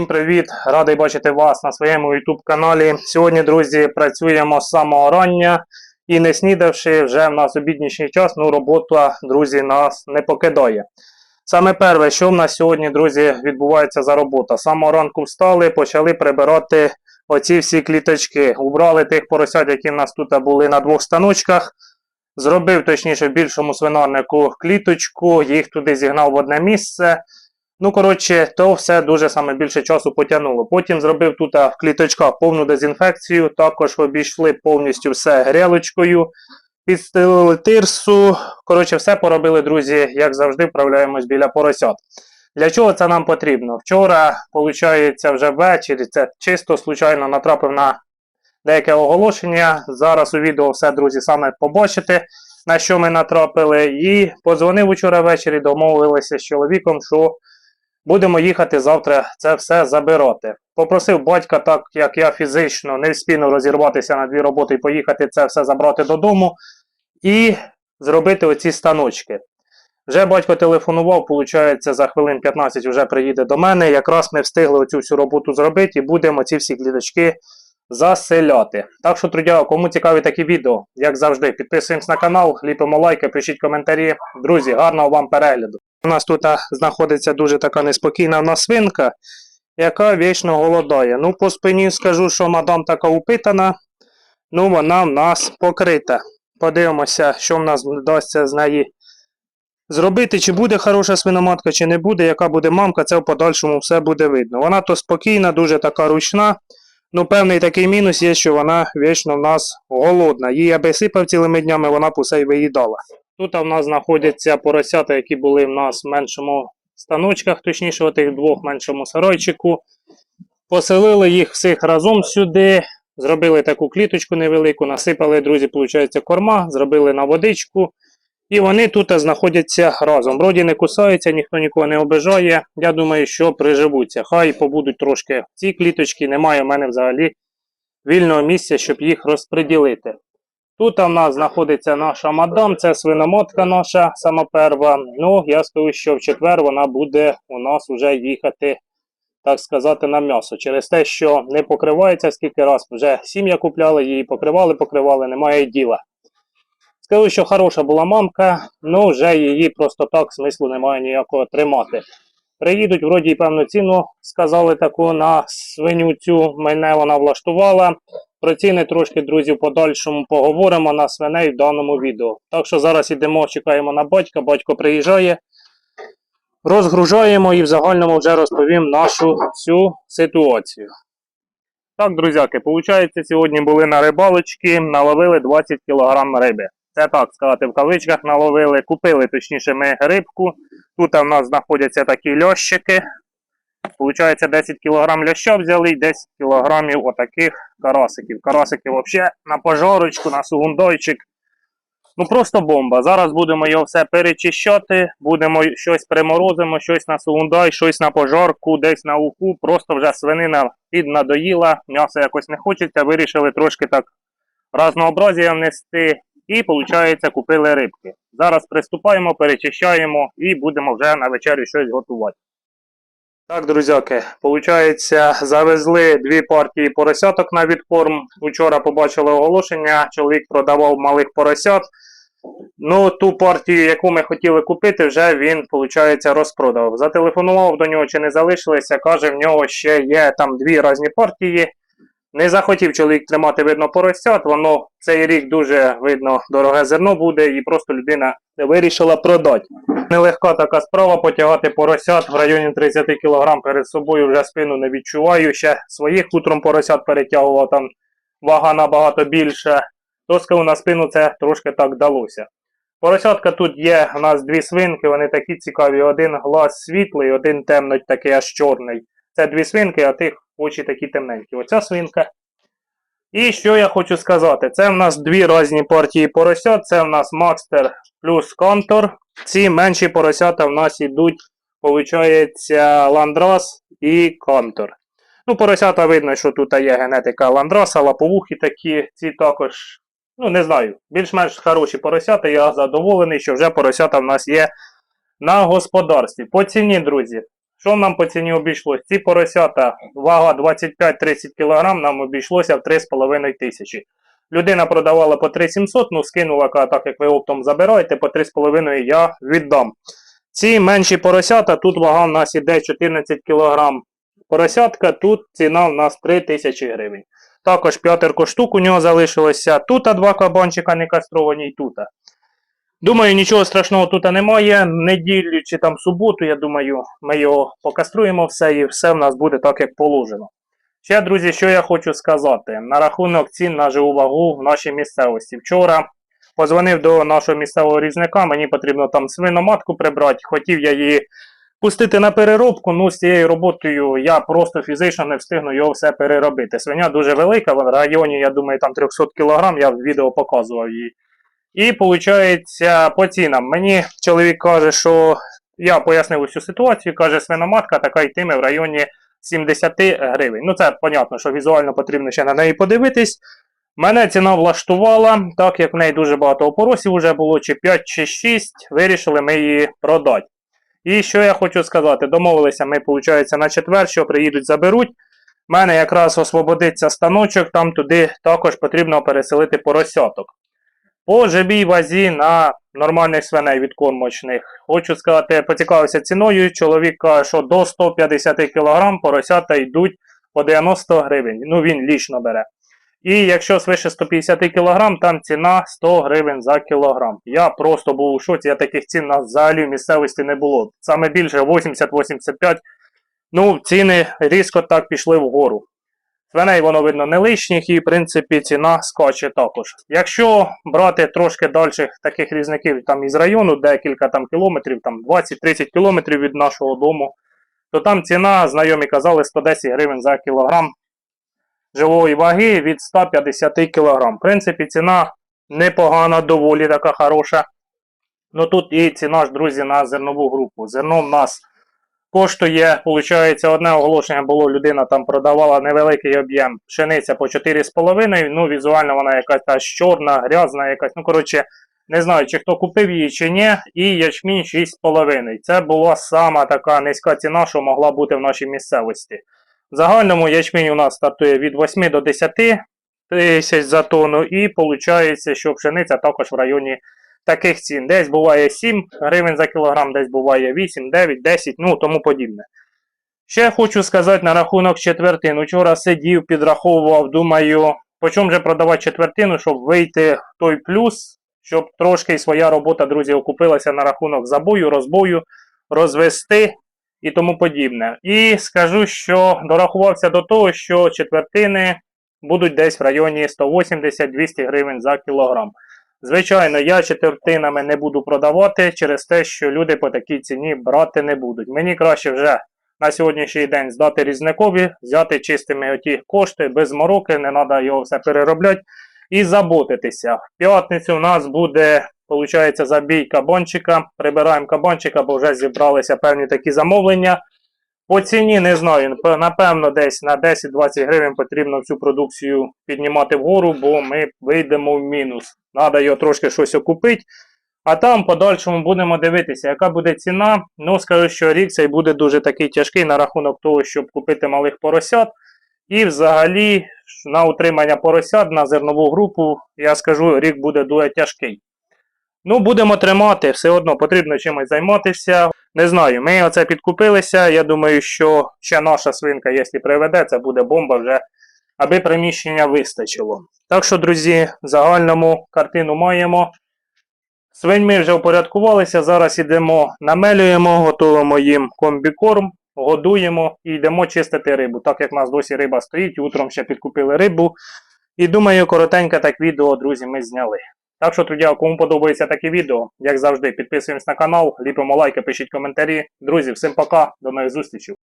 Всім привіт! Радий бачити вас на своєму YouTube каналі. Сьогодні, друзі, працюємо з самого рання і не снідавши, вже в нас обіднішній час, ну робота, друзі, нас не покидає. Саме перше, що в нас сьогодні, друзі, відбувається за робота. Самого ранку встали, почали прибирати оці всі кліточки. Убрали тих поросят, які в нас тут були на двох станочках. Зробив, точніше, в більшому свинарнику кліточку, їх туди зігнав в одне місце. Ну, коротше, то все дуже саме більше часу потягнуло. Потім зробив тут в кліточках повну дезінфекцію, також обійшли повністю все грілочкою, підстелили тирсу. Коротше, все поробили, друзі, як завжди, вправляємось біля поросят. Для чого це нам потрібно? Вчора, виходить, вже ввечері, це чисто случайно натрапив на деяке оголошення. Зараз у відео все, друзі, саме побачите, на що ми натрапили. І подзвонив учора ввечері, домовилися з чоловіком, що Будемо їхати завтра це все забирати. Попросив батька, так як я фізично не вспіну розірватися на дві роботи і поїхати це все забрати додому і зробити оці станочки. Вже батько телефонував, виходить, за хвилин 15 вже приїде до мене. Якраз ми встигли оцю всю роботу зробити і будемо ці всі кліточки заселяти. Так що, друзі, кому цікаві такі відео, як завжди, підписуємось на канал, ліпимо лайки, пишіть коментарі. Друзі, гарного вам перегляду! У нас тут знаходиться дуже така неспокійна в нас свинка, яка вічно голодає. Ну, по спині скажу, що мадам така упитана, ну вона в нас покрита. Подивимося, що в нас вдасться з неї зробити, чи буде хороша свиноматка, чи не буде, яка буде мамка, це в подальшому все буде видно. Вона то спокійна, дуже така ручна. Ну, певний такий мінус є, що вона вічно в нас голодна. Її аби сипав цілими днями, вона б усе й виїдала. Тут в нас знаходяться поросята, які були в нас в меншому станочках, точніше, у тих двох меншому сарайчику. Поселили їх всіх разом сюди, зробили таку кліточку невелику, насипали, друзі, виходить, корма, зробили на водичку. І вони тут знаходяться разом. Вроді не кусаються, ніхто нікого не обижає. Я думаю, що приживуться. Хай побудуть трошки в цій кліточці. Немає в мене взагалі вільного місця, щоб їх розподілити. Тут у нас знаходиться наша мадам, це свиномотка наша сама перва. Ну, я скажу, що в четвер вона буде у нас вже їхати, так сказати, на м'ясо. Через те, що не покривається, скільки раз вже сім'я купляли, її покривали, покривали, немає діла. Скажу, що хороша була мамка, ну вже її просто так смислу немає ніякого тримати. Приїдуть, вроді, певну ціну сказали таку на свиню цю, мене вона влаштувала. Про ціни трошки, друзі, в подальшому поговоримо на свиней в даному відео. Так що зараз йдемо, чекаємо на батька, батько приїжджає, розгружаємо і в загальному вже розповім нашу всю ситуацію. Так, друзяки, виходить, сьогодні були на рибалочці, наловили 20 кг риби. Це так сказати, в кавичках наловили, купили точніше ми рибку. Тут в нас знаходяться такі льощики. Получається 10 кг ляща взяли і 10 кг отаких карасиків. Карасики взагалі на пожарочку, на сугундойчик. Ну просто бомба. Зараз будемо його все перечищати, будемо щось приморозимо, щось на сугундай, щось на пожарку, десь на уху. Просто вже свинина піднадоїла, м'ясо якось не хочеться. Вирішили трошки так разнообразія внести. І, виходить, купили рибки. Зараз приступаємо, перечищаємо і будемо вже на вечерю щось готувати. Так, друзяки, получається, завезли дві партії поросяток на відкорм. Учора побачили оголошення, чоловік продавав малих поросят. Ну, ту партію, яку ми хотіли купити, вже він, виходить, розпродав. Зателефонував до нього, чи не залишилися. Каже, в нього ще є там дві різні партії. Не захотів чоловік тримати, видно, поросят, воно цей рік дуже видно дороге зерно буде, і просто людина вирішила продати. Нелегка така справа потягати поросят в районі 30 кг перед собою вже спину не відчуваю. Ще своїх утром поросят перетягував, там вага набагато більша. То скажу, на спину це трошки так вдалося. Поросятка тут є, у нас дві свинки, вони такі цікаві. Один глаз світлий, один темно такий аж чорний. Це дві свинки, а тих очі такі темненькі. Оця свинка. І що я хочу сказати? Це в нас дві різні партії поросят. Це в нас Макстер плюс Контур. Ці менші поросята в нас йдуть, виходить, ландрас і контур. Ну, поросята видно, що тут є генетика ландраса, лаповухи такі, ці також, ну не знаю, більш-менш хороші поросята. Я задоволений, що вже поросята в нас є на господарстві. По ціні, друзі. Що нам по ціні обійшлось? Ці поросята, вага 25-30 кг, нам обійшлося в 3,5 тисячі. Людина продавала по 3700, ну скинула, так як ви оптом забираєте, по 3,5 я віддам. Ці менші поросята, тут вага в нас іде 14 кг. Поросятка, тут ціна в нас 3 тисячі гривень. Також п'ятерко штук у нього залишилося. Тут два кабанчика не кастровані і тут. Думаю, нічого страшного тут немає. Неділю чи там суботу, я думаю, ми його покаструємо все і все в нас буде так, як положено. Ще, друзі, що я хочу сказати на рахунок цін на живу вагу в нашій місцевості. Вчора позвонив до нашого місцевого різника, мені потрібно там свиноматку прибрати. Хотів я її пустити на переробку. Ну, з цією роботою я просто фізично не встигну його все переробити. Свиня дуже велика, в районі, я думаю, там 300 кг, я в відео показував її. І виходить, по цінам. Мені чоловік каже, що я пояснив усю ситуацію, каже, свиноматка така йтиме в районі 70 гривень. Ну, це понятно, що візуально потрібно ще на неї подивитись. Мене ціна влаштувала, так як в неї дуже багато опоросів вже було, чи 5, чи 6, вирішили ми її продати. І що я хочу сказати, домовилися ми, виходить, на четвер, що приїдуть, заберуть. У мене якраз освободиться станочок, там туди також потрібно переселити поросяток. По живій вазі на нормальних свиней відкормочних. Хочу сказати, поцікавився ціною. Чоловік каже, що до 150 кг поросята йдуть по 90 гривень. Ну, він лічно бере. І якщо свише 150 кг, там ціна 100 гривень за кілограм. Я просто був у шоці, я таких цін на взагалі в місцевості не було. Саме більше 80-85. Ну, ціни різко так пішли вгору. Свиней воно видно не лишніх і, в принципі, ціна скаче також. Якщо брати трошки дальших таких різників там із району, декілька там кілометрів, там 20-30 кілометрів від нашого дому, то там ціна, знайомі казали, 110 гривень за кілограм живої ваги від 150 кг. В принципі, ціна непогана, доволі така хороша. Ну тут і ціна ж, друзі, на зернову групу. Зерно в нас коштує, виходить, одне оголошення було, людина там продавала невеликий об'єм пшениця по 4,5. Ну, візуально вона якась та чорна, грязна, якась. Ну, коротше, не знаю, чи хто купив її чи ні. І ячмінь 6,5. Це була сама така низька ціна, що могла бути в нашій місцевості. В загальному ячмінь у нас стартує від 8 до 10 тисяч за тонну, і виходить, що пшениця також в районі таких цін. Десь буває 7 гривень за кілограм, десь буває 8, 9, 10, ну тому подібне. Ще хочу сказати на рахунок четвертин. Вчора сидів, підраховував, думаю, по чому же продавати четвертину, щоб вийти в той плюс, щоб трошки своя робота, друзі, окупилася на рахунок забою, розбою, розвести і тому подібне. І скажу, що дорахувався до того, що четвертини будуть десь в районі 180-200 гривень за кілограм. Звичайно, я четвертинами не буду продавати через те, що люди по такій ціні брати не будуть. Мені краще вже на сьогоднішній день здати різникові, взяти чистими оті кошти, без мороки, не треба його все переробляти і заботитися. В п'ятницю у нас буде, виходить, забій кабанчика. Прибираємо кабанчика, бо вже зібралися певні такі замовлення. По ціні не знаю, напевно, десь на 10-20 гривень потрібно всю продукцію піднімати вгору, бо ми вийдемо в мінус. Треба його трошки щось окупити. А там подальшому будемо дивитися, яка буде ціна. Ну, скажу, що рік цей буде дуже такий тяжкий на рахунок того, щоб купити малих поросят. І взагалі на утримання поросят на зернову групу, я скажу, рік буде дуже тяжкий. Ну, будемо тримати, все одно потрібно чимось займатися. Не знаю, ми оце підкупилися. Я думаю, що ще наша свинка, якщо приведе, це буде бомба вже, аби приміщення вистачило. Так що, друзі, загальному картину маємо. Свинь ми вже упорядкувалися, зараз йдемо, намелюємо, готуємо їм комбікорм, годуємо і йдемо чистити рибу. Так як в нас досі риба стоїть, утром ще підкупили рибу. І думаю, коротеньке так відео, друзі, ми зняли. Так що, друзі, кому подобається таке відео, як завжди, підписуємось на канал, ліпимо лайки, пишіть коментарі. Друзі, всім пока, до нових зустрічей.